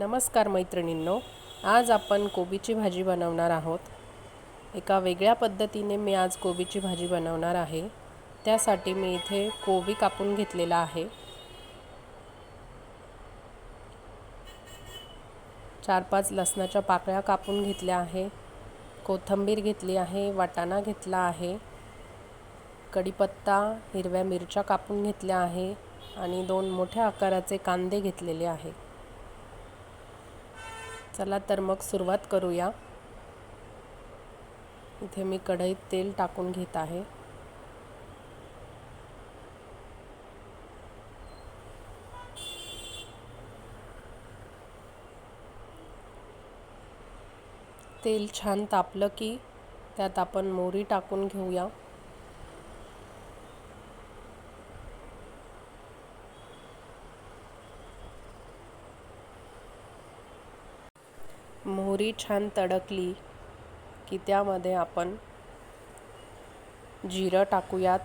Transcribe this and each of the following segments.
नमस्कार मैत्रिणींनो आज आपण कोबीची भाजी बनवणार आहोत. एका वेगळ्या पद्धतीने मी आज कोबीची भाजी बनवणार आहे. त्यासाठी मी इथे कोबी कापून घेतलेला आहे. चार पाच लसणाच्या पाकळ्या कापून घेतल्या आहे. कोथिंबीर घेतली आहे वाटाणा घेतला आहे. कढीपत्ता हिरव्या मिरच्या कापून घेतल्या आहे. आणि दोन मोठ्या आकाराचे कांदे घेतलेले आहे. चला तर मग सुरुवात करूया. इथे मी कढईत तेल टाकून घेत आहे. तेल छान तापलं की त्यात आपण मोहरी टाकून घेऊया. मोहरी छान तडकली की त्यामध्ये आपण जिरं टाकूयात.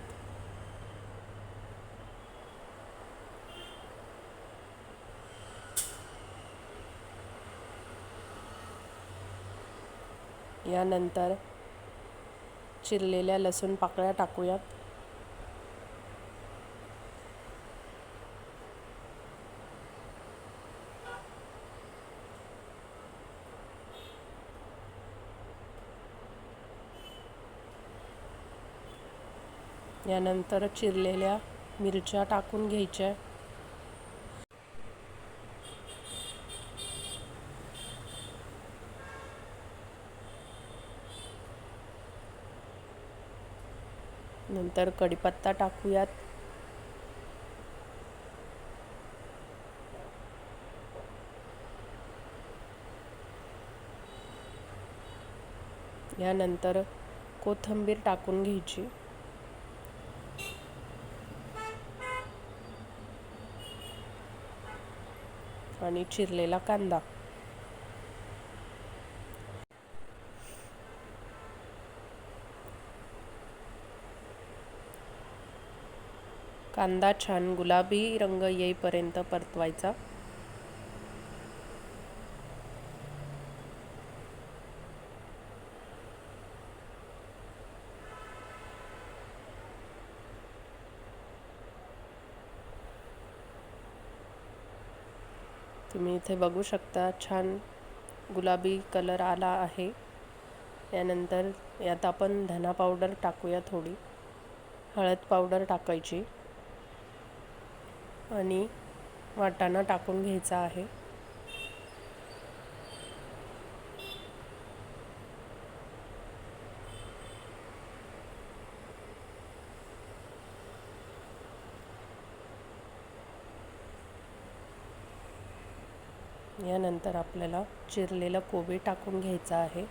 यानंतर चिरलेल्या लसूण पाकळ्या टाकूयात. यानंतर चिरलेल्या मिरच्या टाकून घ्यायच्या. नंतर कढीपत्ता टाकूयात. यानंतर कोथिंबीर टाकून घ्यायची. आणि चिरलेला कांदा. कांदा छान गुलाबी रंग येईपर्यंत परतवायचा. तुम्ही इथे बघू शकता छान गुलाबी कलर आला आहे. यानंतर यात आपण धना पावडर टाकूया थोडी. हळद पावडर टाकायची. आणि वाटाणा टाकून घ्यायचा आहे. यानंतर आपल्याला चिरलेलं कोबी टाकून घ्यायचं आहे.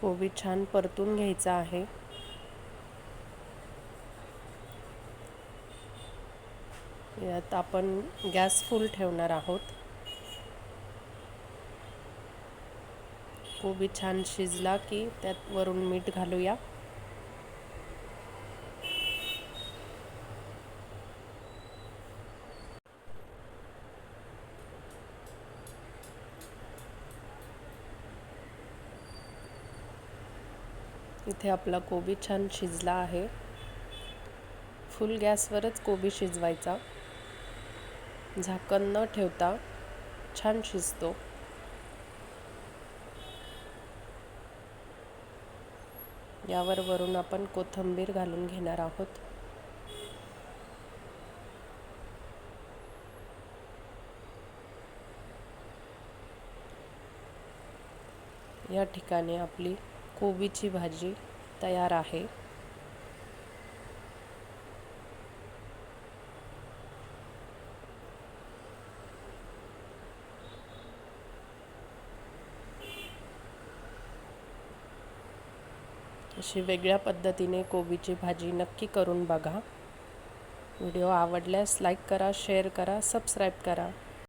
कोबी छान परतून घ्यायचा आहे. यात आपण गॅस फुल ठेवणार आहोत. कोबी छान शिजला की त्यात वरून मीठ घालूया. इथे आपला कोबी छान शिजला आहे. फुल गॅसवरच कोबी शिजवायचा. झाकण न ठेवता छान शिजतो. यावर वरून आपण कोथिंबीर घालून घेणार आहोत. या ठिकाणी आपली कोबीची भाजी तयार आहे. अशी वेगळ्या पद्धतीने कोबीची भाजी नक्की करून बघा. व्हिडिओ आवडल्यास लाईक करा शेअर करा सबस्क्राईब करा.